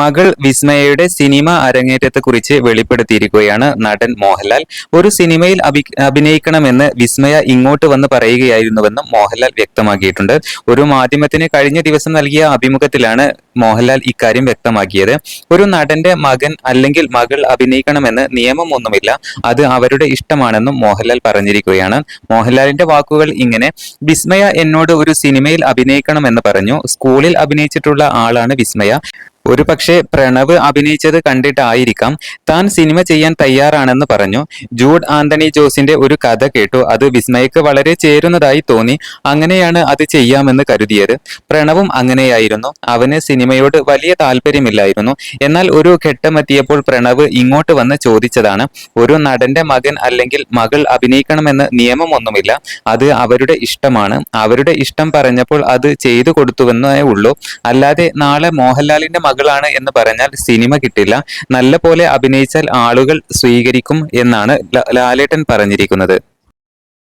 മകൾ വിസ്മയയുടെ സിനിമ അരങ്ങേറ്റത്തെക്കുറിച്ച് വെളിപ്പെടുത്തിയിരിക്കുകയാണ് നടൻ മോഹൻലാൽ. ഒരു സിനിമയിൽ അഭി അഭിനയിക്കണമെന്ന് വിസ്മയ ഇങ്ങോട്ട് വന്ന് പറയുകയായിരുന്നുവെന്നും മോഹൻലാൽ വ്യക്തമാക്കിയിട്ടുണ്ട്. ഒരു മാധ്യമത്തിന് കഴിഞ്ഞ ദിവസം നൽകിയ അഭിമുഖത്തിലാണ് മോഹൻലാൽ ഇക്കാര്യം വ്യക്തമാക്കിയത്. ഒരു നടന്റെ മകൻ അല്ലെങ്കിൽ മകൾ അഭിനയിക്കണമെന്ന് നിയമമൊന്നുമില്ല. അത് അവരുടെ ഇഷ്ടമാണെന്നും മോഹൻലാൽ പറഞ്ഞിരിക്കുകയാണ്. മോഹൻലാലിന്റെ വാക്കുകൾ ഇങ്ങനെ വിസ്മയ എന്നോട് ഒരു സിനിമയിൽ അഭിനയിക്കണമെന്ന് പറഞ്ഞു. സ്കൂളിൽ അഭിനയിച്ചിട്ടുള്ള ആളാണ് വിസ്മയ. ഒരു പക്ഷേ പ്രണവ് അഭിനയിച്ചത് കണ്ടിട്ടായിരിക്കാം. താൻ സിനിമ ചെയ്യാൻ തയ്യാറാണെന്ന് പറഞ്ഞു. ജൂഡ് ആന്റണി ജോസിന്റെ ഒരു കഥ കേട്ടു. അത് വിസ്മയക്ക് വളരെ ചേരുന്നതായി തോന്നി. അങ്ങനെയാണ് അത് ചെയ്യാമെന്ന് കരുതിയത്. പ്രണവും അങ്ങനെയായിരുന്നു. അവന് സിനിമയോട് വലിയ താല്പര്യമില്ലായിരുന്നു. എന്നാൽ ഒരു ഘട്ടമെത്തിയപ്പോൾ പ്രണവ് ഇങ്ങോട്ട് വന്ന് ചോദിച്ചതാണ്. ഒരു നടന്റെ മകൻ അല്ലെങ്കിൽ മകൾ അഭിനയിക്കണമെന്ന് നിയമമൊന്നുമില്ല. അത് അവരുടെ ഇഷ്ടമാണ്. അവരുടെ ഇഷ്ടം പറഞ്ഞപ്പോൾ അത് ചെയ്തു കൊടുത്തുവെന്നേ ഉള്ളൂ. അല്ലാതെ നാളെ മോഹൻലാലിന്റെ മകളാണ് എന്ന് പറഞ്ഞാൽ സിനിമ കിട്ടില്ല. നല്ല പോലെ അഭിനയിച്ചാൽ ആളുകൾ സ്വീകരിക്കും എന്നാണ് ലാലേട്ടൻ പറഞ്ഞിരിക്കുന്നത്.